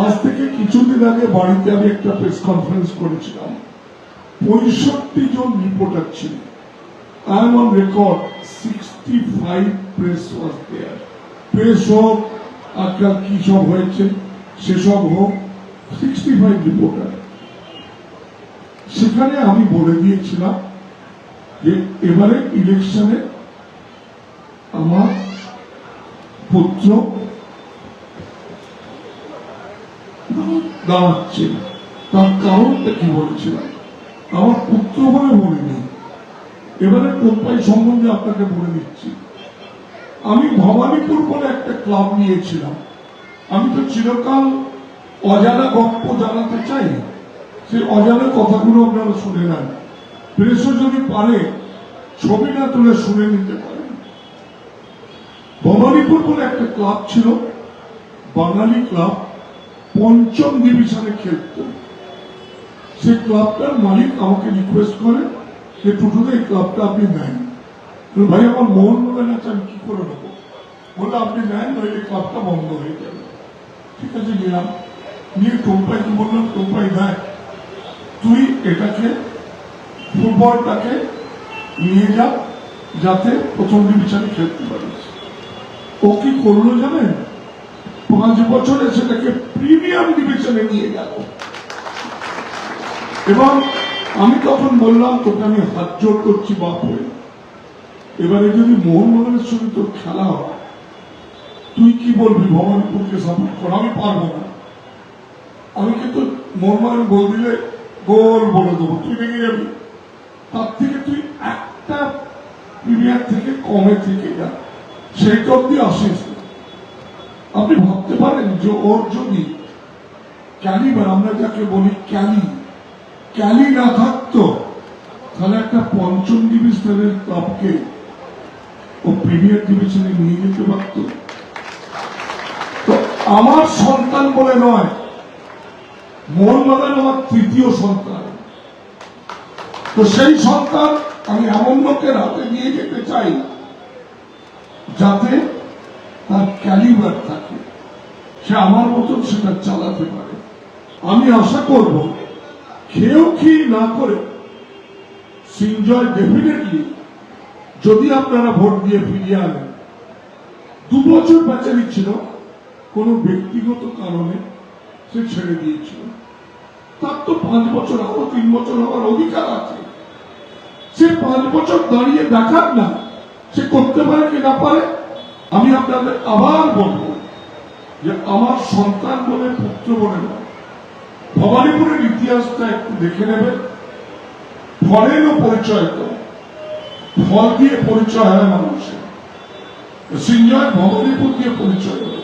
আজ থেকে কিছুদিন আগে বাড়িতে আমি একটা প্রেস কনফারেন্স করেছিলাম। পঁয়ষট্টি জন রিপোর্টার ছিল I am on record sixty five press was there press হোক, আজকাল কি সব হয়েছে, সেসব হোক সিক্সটি ফাইভ রিপোর্টার সেখানে আমি বলে দিয়েছিলাম যে এবারে ইলেকশনে আমার পুত্র তার কারণটা কি আমার পুত্র বলে এবারে সম্বন্ধে আপনাকে বলে দিচ্ছি। আমি ভবানীপুর বলে একটা ক্লাব নিয়েছিলাম। আমি তো চিরকাল অজানা গল্প জানাতে চাই। সেই অজানা কথাগুলো আপনারা শুনে নেন। প্রেসও যদি পারে, ছবি না তুলে শুনে নিতে পারেন। ভবানীপুর বলে একটা ক্লাব ছিল, বাঙালি ক্লাব। পঞ্চম ডিভিশনে খেলত। সেই ক্লাবটার মালিক আমাকে রিকোয়েস্ট করে যে টুটুতে এই ক্লাবটা আপনি নেন। ভাই, আমার মন মনে আছে আমি কি করে নেব? বললে আপনি নেন, নইলে ক্লাবটা বন্ধ হয়ে যাবে। ঠিক আছে নিলাম নিয়ে টোম্পাইকে বললাম টোম্পাই, দেখ, তুই এটাকে, ফুটবলটাকে নিয়ে যা, যাতে প্রথম ডিভিশনে খেলতে পারিস। ও কি করল জানেন? পাঁচ বছরে সেটাকে প্রিমিয়াম ডিভিশনে নিয়ে গেল এবং আমি তখন বললাম, তোকে আমি হাত জোর করছি, বাপ হয়ে। এবারে যদি মোহনবাগানের সঙ্গে তোর খেলা হয়, তুই কি বলবি ভবানীপুরকে সাপোর্ট কর? আমি পারব না। আমি কিন্তু মোহনবাগান গোল দিলে গোল বলে দেবো। তুই রেগে যাবি। তার থেকে তুই একটা প্রিমিয়ার থেকে কমে থেকে যা। সেইটা অব্দি আসিস না। আপনি ভাবতে পারেন যে ওর যদি ক্যালিবার, আমরা যাকে বলি ক্যালি ক্যালি না থাকতো, তাহলে একটা পঞ্চম ডিভিশনের ক্লাবকে ও প্রিমিয়ার ডিভিশনে নিয়ে যেতে পারত। তো আমার সন্তান বলে নয়, মোহনবাগান আমার তৃতীয় সন্তান। তো সেই সন্তান আমি এমন লোকের হাতে নিয়ে যেতে চাই, যাতে তার ক্যালিবার থাকে। সে আমার মতন সেটা চালাতে পারে। আমি আশা করব খেয়েও কি না করে, সিনজয় ডেফিনেটলি যদি আপনারা ভোট দিয়ে ফিরিয়ে আনেন, দু বছর বেচারি ছিল, কোন ব্যক্তিগত কারণে সে ছেড়ে দিয়েছিল। তার তো পাঁচ বছর আরও তিন বছর হওয়ার অধিকার আছে। সে পাঁচ বছর দাঁড়িয়ে দেখান না, সে করতে পারে কি না পারে আপনাদের আবার বলব যে আমার সন্তান বলে পুত্র বলে না। ভবানীপুরের ইতিহাসটা একটু দেখে নেবেন ফলেরও পরিচয় তো। ফল দিয়ে পরিচয় হয় মানুষের। সিঞ্জয় ভবানীপুর দিয়ে পরিচয় হলো